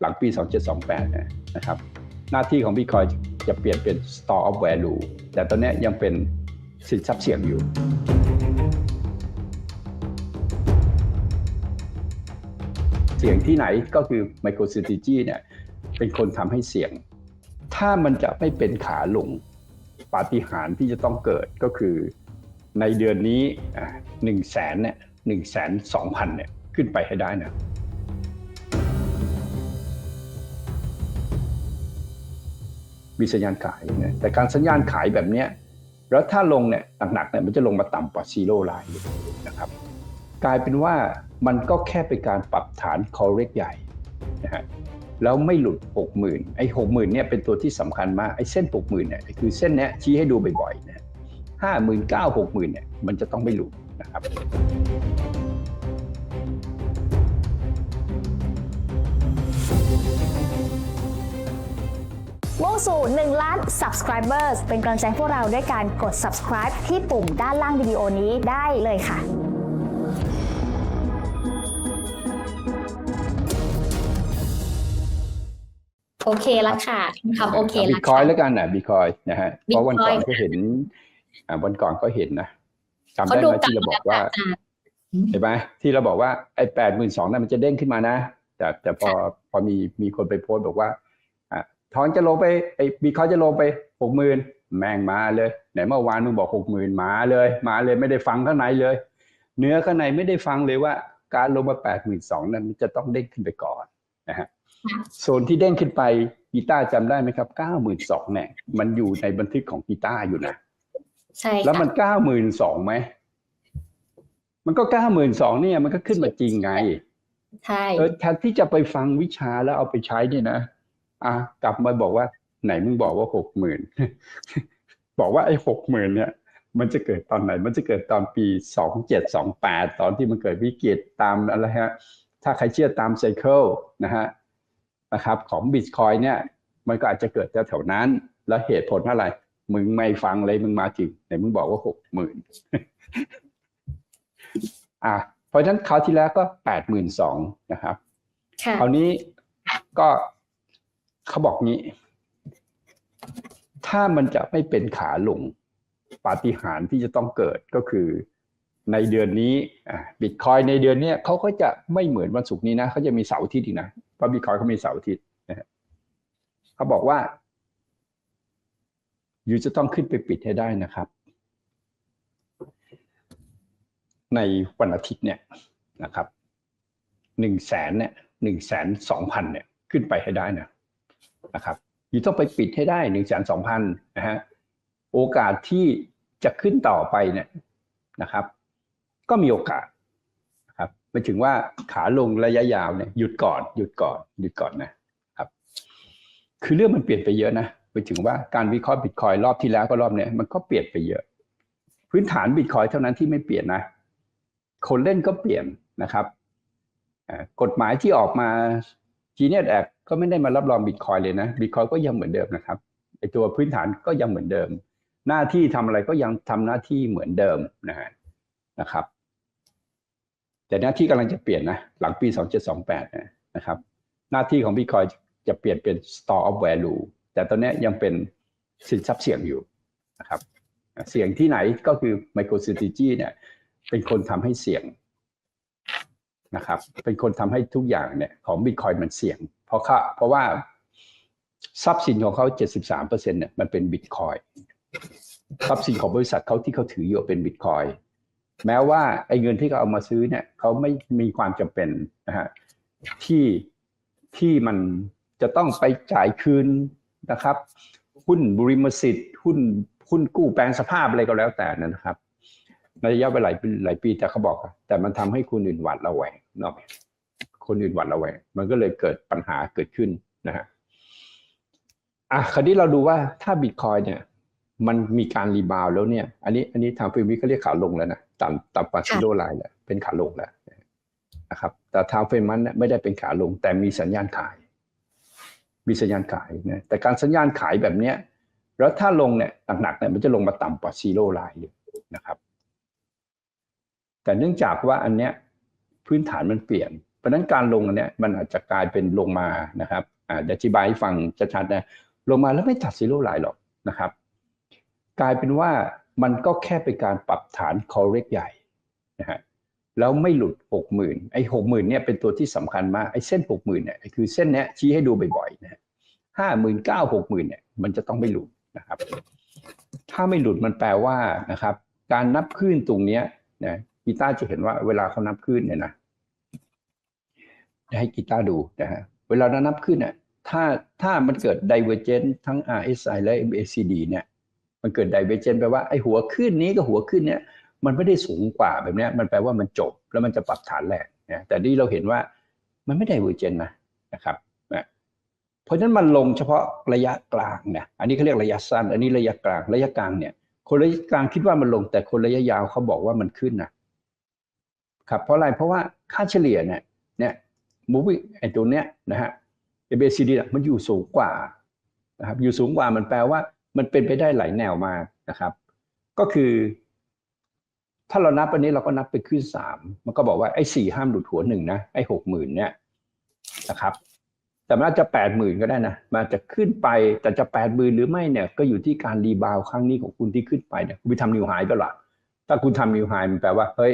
หลังปี 2728เนี่ยนะครับหน้าที่ของ Bitcoin จะเปลี่ยนเป็น store of value แต่ตอนนี้ยังเป็นสินทรัพย์เสี่ยงอยู่เสี่ยงที่ไหนก็คือ MicroStrategy เนี่ยเป็นคนทำให้เสี่ยง ถ้ามันจะไม่เป็นขาลงปาฏิหาริย์ที่จะต้องเกิดก็คือในเดือนนี้หนึ่งแสนเนี่ยหนึ่งแสนสองพันเนี่ยขึ้นไปให้ได้นะ มีสัญญาณขายนะแต่การสัญญาณขายแบบเนี้ยแล้วถ้าลงเนี่ยหนักๆเนี่ยมันจะลงมาต่ำกว่าซีโร่ไลน์นะครับกลายเป็นว่ามันก็แค่เป็นการปรับฐานคอเรกใหญ่นะฮะแล้วไม่หลุด 60,000ไอ้60,000เนี่ยเป็นตัวที่สำคัญมากไอ้เส้น 60,000เนี่ยคือเส้นเนี้ยชี้ให้ดูบ่อยๆนะห้าหมื่นเก้าหกหมื่นเนี่ยมันจะต้องไม่หลุดนะครับ สู่ 1 ล้าน subscribers เป็นกำลังใจให้พวกเราด้วยการกด subscribe ที่ปุ่มด้านล่างวิดีโอนี้ได้เลยค่ะโอเคแล้วค่ะคำโอเคบิแล้ตวคอยค่ะแล้วกันนะบิตคอยนะฮะเพราะวันก่อน Bitcoin ก็เห็นอ่าวันก่อนก็เห็นนะจำเขาได้ดูไหมกันที่เราบอกว่าอาจารย์เห็นไหมที่เราบอกว่าไอ้แปดหมื่นสองนั้นมันจะเด้งขึ้นมานะ แต่แต่พอพอมีมีคนไปโพสต์บอกว่า อะทอนจะลงไปไอ้บิตคอยจะลงไปหกหมื่นแม่งมาเลยไหนเมื่อวานมึงบอกหกหมื่นมาเลย มาเลยไม่ได้ฟังข้างในเลย เนื้อข้างในไม่ได้ฟังเลยว่า การลงมาแปดหมื่นสองนั้นมันจะต้องเด้งขึ้นไปก่อนนะฮะโซนที่เด้งขึ้นไปกีตาร์จำได้ไหมครับเก้าหมื่นสองเนี่ยมันอยู่ในบันทึกของกีตาร์อยู่นะใช่แล้วค่ะมันเก้าหมื่นสองไหมมันก็เก้าหมื่นสองเนี่ยมันก็ขึ้นมาจริงไงใช่เออแทนที่จะไปฟังวิชาแล้วเอาไปใช้เนี่ยนะ อะกลับมาบอกว่า ไหนมึงบอกว่าหกหมื่นบอกว่าไอ้หกหมื่นเนี่ย มันจะเกิดตอนไหน มันจะเกิดตอนปีสองเจ็ดสองแปดตอนที่มันเกิดวิกฤตตามอะไรฮะ ถ้าใครเชื่อตามไซเคิลนะฮะนะครับของบิตคอยเนี่ย มันก็อาจจะเกิดแถวๆนั้น แล้วเหตุผลอะไร มึงไม่ฟังเลยมึงมาถึงไหนมึงบอกว่าหกหมื่นอะเพราะฉะนั้นคราวที่แล้วก็แปดหมื่นสองนะครับค่ะคราวนี้ก็ เขาบอกงี้ ถ้ามันจะไม่เป็นขาลงปาฏิหาริย์ที่จะต้องเกิดก็คือในเดือนนี้บิตคอยในเดือนนี้เขาก็จะไม่เหมือนวันศุกร์นี้นะเขาจะมีเสาร์อาทิตย์อีกนะเพราะบิตคอยเขามีเสาร์อาทิตย์นะเขาบอกว่าอยู่จะต้องขึ้นไปปิดให้ได้นะครับ ในวันอาทิตย์เนี่ยนะครับหนึ่งแสนเนี่ยหนึ่งแสนสองพันเนี่ยขึ้นไปให้ได้นะ นะครับอยู่ต้องไปปิดให้ได้หนึ่งแสนสองพันนะฮะโอกาสที่จะขึ้นต่อไปเนี่ยนะครับ ก็มีโอกาสนะครับหมายถึงว่าขาลงระยะยาวเนี่ยหยุดก่อน หยุดก่อน หยุดก่อนนะครับ คือเรื่องมันเปลี่ยนไปเยอะนะหมายถึงว่าการวิเคราะห์บิตคอยรอบที่แล้วก็รอบเนี้ยมันก็เปลี่ยนไปเยอะ พื้นฐานบิตคอยเท่านั้นที่ไม่เปลี่ยนนะ คนเล่นก็เปลี่ยนนะครับกฎหมายที่ออกมา Genius Act ก็ไม่ได้มารับรองบิตคอยเลยนะบิตคอยก็ยังเหมือนเดิมนะครับไอตัวพื้นฐานก็ยังเหมือนเดิม หน้าที่ทำอะไรก็ยังทำหน้าที่เหมือนเดิมนะฮะนะครับ แต่หน้าที่กำลังจะเปลี่ยนนะหลังปี 2728นะนะครับ หน้าที่ของบิตคอยจะเปลี่ยนเป็น store of value แต่ตอนนี้ยังเป็นสินทรัพย์เสี่ยงอยู่นะครับเสี่ยงที่ไหนก็คือ MicroStrategy เนี่ย เป็นคนทำให้เสี่ยงนะครับ เป็นคนทำให้ทุกอย่างเนี่ยของบิตคอยมันเสี่ยง เพราะเขาเพราะว่าทรัพย์สินของเขา73%เปอร์เซ็นเนี่ยมันเป็นบิตคอยทรัพย์สินของบริษัทเขาที่เขาถืออยู่เป็นบิตคอยแม้ว่าไอ้เงินที่เขาเอามาซื้อเนี่ยเขาไม่มีความจำเป็นนะฮะที่ที่มันจะต้องไปจ่ายคืนนะครับ หุ้นบริมสิทธิ์หุ้นหุ้นกู้แปลงสภาพอะไรก็แล้วแต่นะครับในระยะเวลาหลายปีหลายปีแต่เขาบอก แต่มันทำให้คนอื่นหวาดระแวงเนาะ คนอื่นหวาดระแวงมันก็เลยเกิดปัญหาเกิดขึ้นนะฮะอะคราวนี้เราดูว่าถ้าบิตคอยเนี่ยมันมีการรีบาวแล้วเนี่ย อันนี้อันนี้ทางฟิมวิก็เรียกขาลงแล้วนะต่ำต่ำกว่าซิโร่ไลน์แล้วเป็นขาลงแล้วนะครับ แต่ทางเฟมมันเนี่ยไม่ได้เป็นขาลง แต่มีสัญญาณขาย มีสัญญาณขายนะแต่การสัญญาณขายแบบเนี้ยแล้วถ้าลงเนี่ยหนักๆเนี่ยมันจะลงมาต่ำกว่าซีโร่ไลน์เลยนะครับ แต่เนื่องจากว่าอันเนี้ยพื้นฐานมันเปลี่ยน เพราะฉะนั้นการลงอันเนี้ยมันอาจจะกลายเป็นลงมานะครับอาเดี๋ยวอธิบายให้ฟังชัดๆนะลงมาแล้วไม่ตัดซีโร่ไลน์หรอกนะครับ กลายเป็นว่ามันก็แค่เป็นการปรับฐาน correct ใหญ่นะฮะแล้วไม่หลุดหกหมื่นไอ้หกหมื่นเนี่ยเป็นตัวที่สำคัญมากไอ้เส้นหกหมื่นเนี่ยคือเส้นเนี้ยชี้ให้ดูบ่อยๆนะฮะห้าหมื่นเก้าหกหมื่นเนี่ยมันจะต้องไม่หลุดนะครับ ถ้าไม่หลุดมันแปลว่านะครับ การนับคลื่นตรงเนี้ยนะกีตาร์จะเห็นว่าเวลาเขานับคลื่นเนี่ยนะ ให้กีตาร์ดูนะฮะเวลาเรานับคลื่นเนี่ยถ้าถ้ามันเกิด divergence ทั้ง RSI และ MACD เนี่ยมันเกิด divergence แปลว่าไอ้หัวขึ้นนี้กับหัวขึ้นเนี่ยมันไม่ได้สูงกว่าแบบนี้มันแปลว่ามันจบแล้วมันจะปรับฐานแรกนะแต่นี่เราเห็นว่ามันไม่ divergence นะนะครับนะเพราะฉะนั้นมันลงเฉพาะระยะกลางเนี่ยอันนี้เขาเรียกระยะสั้น อันนี้ระยะกลางระยะกลางเนี่ยคนระยะกลางคิดว่ามันลงแต่คนระยะยาวเขาบอกว่ามันขึ้นนะครับเพราะอะไรเพราะว่าค่าเฉลี่ยเนี่ยเนี่ย มูวี่ไอ้ตัวเนี้ยนะฮะ ABCD มันอยู่สูงกว่านะครับอยู่สูงกว่ามันแปลว่ามันเป็นไปได้หลายแนวมากนะครับ ก็คือ ถ้าเรานับอันนี้เราก็นับไปขึ้นสามมันก็บอกว่าไอ้สี่ห้ามหลุดหัวหนึ่งนะไอ้หกหมื่นเนี่ยนะครับ แต่มันอาจจะแปดหมื่นก็ได้นะมันอาจจะขึ้นไปแต่จะแปดหมื่นหรือไม่เนี่ย ก็อยู่ที่การรีบาวครั้งนี้ของคุณที่ขึ้นไปเนี่ยคุณไปทำนิวไฮไปหรอถ้าคุณทำนิวไฮมันแปลว่าเฮ้ย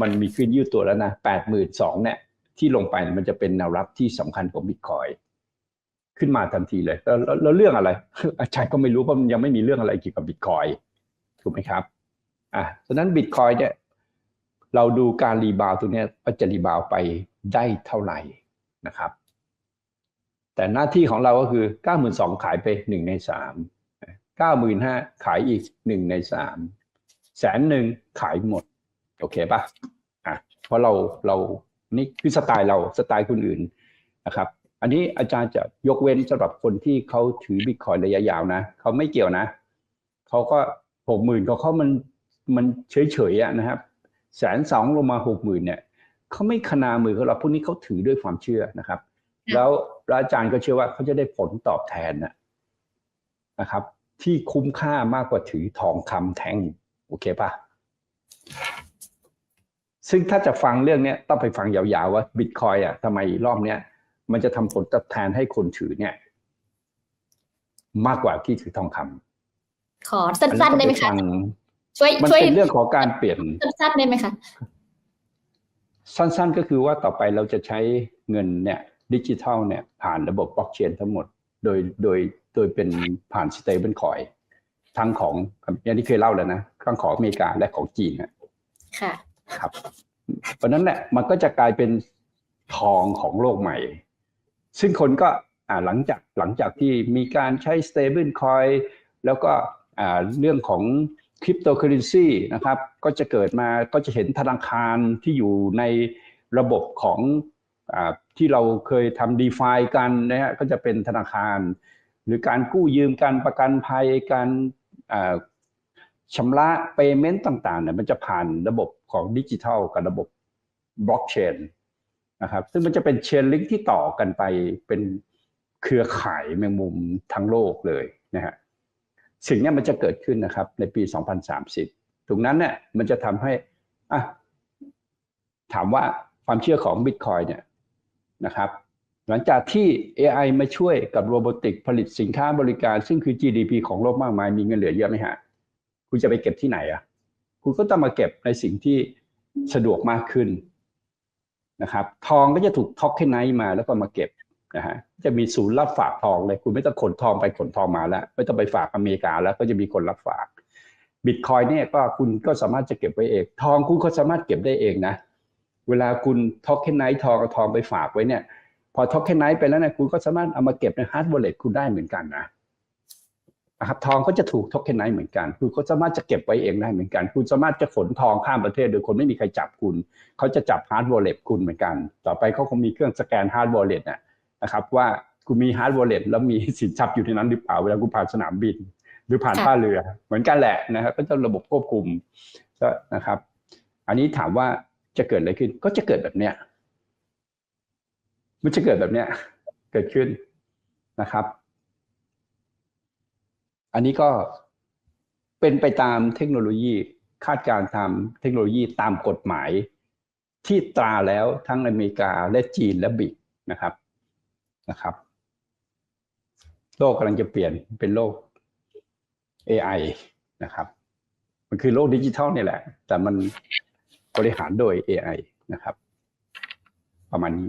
มันมีขึ้นยืดตัวแล้วนะแปดหมื่นสองเนี่ย ที่ลงไปมันจะเป็นแนวรับที่สำคัญของบิตคอยขึ้นมาทันทีเลยแล้วเรื่องอะไร อาจารย์ก็ไม่รู้เพราะมันยังไม่มีเรื่องอะไรเกี่ยวกับบิตคอยถูกไหมครับอะฉะนั้นบิตคอยเนี่ยเราดูการรีบาวตัวเนี้ยว่าจะรีบาวไปได้เท่าไหร่นะครับ แต่หน้าที่ของเราก็คือ 92,000 ขายไปหนึ่งในสาม95,000 ขายอีกหนึ่งในสามแสนหนึ่งขายหมด โอเคป่ะอะเพราะเราเรา นี่คือสไตล์เราสไตล์คนอื่นนะครับ อันนี้อาจารย์จะยกเว้นสำหรับคนที่เขาถือบิตคอยระยะยาวนะเขาไม่เกี่ยวนะเขาก็หกหมื่นของเขามันมันเฉยเฉยๆอะนะครับแสนสองลงมาหกหมื่นเนี่ยเขาไม่ขนามือเขาหรอกพวกนี้เขาถือด้วยความเชื่อนะครับแล้วแล้วอาจารย์ก็เชื่อว่าเขาจะได้ผลตอบแทนนะนะครับ ที่คุ้มค่ามากกว่าถือทองคำแท่งโอเคปะ ซึ่งถ้าจะฟังเรื่องเนี้ยต้องไปฟังยาวๆว่าบิตคอยอะทำไมรอบเนี้ยมันจะทำผลตอบแทนให้คนถือเนี่ย มากกว่าที่ถือทองคำขอสั้นๆได้ไหมอัคะก็ปฟังช่วยมันช่วยเป็นเรื่องของการเปลี่ยนสั้นๆได้ไหมคะสั้นๆก็คือว่าต่อไปเราจะใช้เงินเนี่ยดิจิทัลเนี่ยผ่านระบบบล็อกเชนทั้งหมด โดยโดยโดยเป็นผ่านสเตเบิลคอยทั้งของอย่างที่เคยเล่าแล้วนะทั้งของอเมริกาและของจีนนะค่ะ ครับ เพราะนั้นแหละมันก็จะกลายเป็นทองของโลกใหม่ ซึ่งคนก็หลังจากหลังจากที่มีการใช้ stable coin แล้วก็เรื่องของคริปโตเคอเรนซีนะครับก็จะเกิดมาก็จะเห็นธนาคารที่อยู่ในระบบของอที่เราเคยทำ d e f i กันนะฮะก็จะเป็นธนาคาร หรือการกู้ยืมการประกันภัยการ ชำระ payment ต่างๆเนี่ยมันจะผ่านระบบของดิจิทัลกับระบบบล็อกเชนนะครับซึ่งมันจะเป็นเชนลิงที่ต่อกันไปเป็นเครือข่ายแมงมุมทั้งโลกเลยนะฮะสิ่งนี้มันจะเกิดขึ้นนะครับในปี 2030 ตรงนั้นเนี่ยมันจะทำให้อะถามว่าความเชื่อของ Bitcoin เนี่ยนะครับหลังจากที่ AI มาช่วยกับโรบอติกผลิตสินค้าบริการ ซึ่งคือ GDP ของโลกมากมายมีเงินเหลือเยอะไหมฮะ คุณจะไปเก็บที่ไหนอะ คุณก็ต้องมาเก็บในสิ่งที่สะดวกมากขึ้นนะครับ ทองก็จะถูกท็อกเคนไนมาแล้วก็มาเก็บนะฮะจะมีศูนย์รับฝากทองเลย คุณไม่ต้องขนทองไปขนทองมาแล้ว ไม่ต้องไปฝากอเมริกาแล้วก็จะมีคนรับฝากบิตคอยเนี่ยก็คุณก็สามารถจะเก็บไว้เอง ทองคุณก็สามารถเก็บได้เองนะ เวลาคุณท็อกเคนไนทองเอาทองไปฝากไว้เนี่ย พอท็อกเคนไนไปแล้วเนี่ยคุณก็สามารถเอามาเก็บในฮาร์ดวอลเล็ตคุณได้เหมือนกันนะ นะครับทองก็จะถูกทอกเคนไนเหมือนกันคุณก็สามารถจะเก็บไว้เองได้เหมือนกัน คุณสามารถจะขนทองข้ามประเทศ โดยคนไม่มีใครจับคุณ เขาจะจับฮาร์ดวอลเล็ตคุณเหมือนกัน ต่อไปเขาคงมีเครื่องสแกนฮาร์ดวอลเล็ตนะครับว่าคุณมีฮาร์ดวอลเล็ตแล้วมีสินทรัพย์อยู่ในนั้นหรือเปล่าเวลาคุณผ่านสนามบิน หรือผ่านท่าเรือ เหมือนกันแหละนะครับก็จะระบบควบคุมก็นะครับ อันนี้ถามว่าจะเกิดอะไรขึ้นก็จะเกิดแบบเนี้ยมันจะเกิดแบบเนี้ยเกิดขึ้นนะครับ อันนี้ก็เป็นไปตามเทคโนโลยีคาดการณ์ตามเทคโนโลยีตามกฎหมายที่ตราแล้วทั้งอเมริกาและจีนและบิกนะครับนะครับ โลกกำลังจะเปลี่ยนเป็นโลก AI นะครับ มันคือโลกดิจิทัลนี่แหละ แต่มันบริหารโดย AI นะครับ ประมาณนี้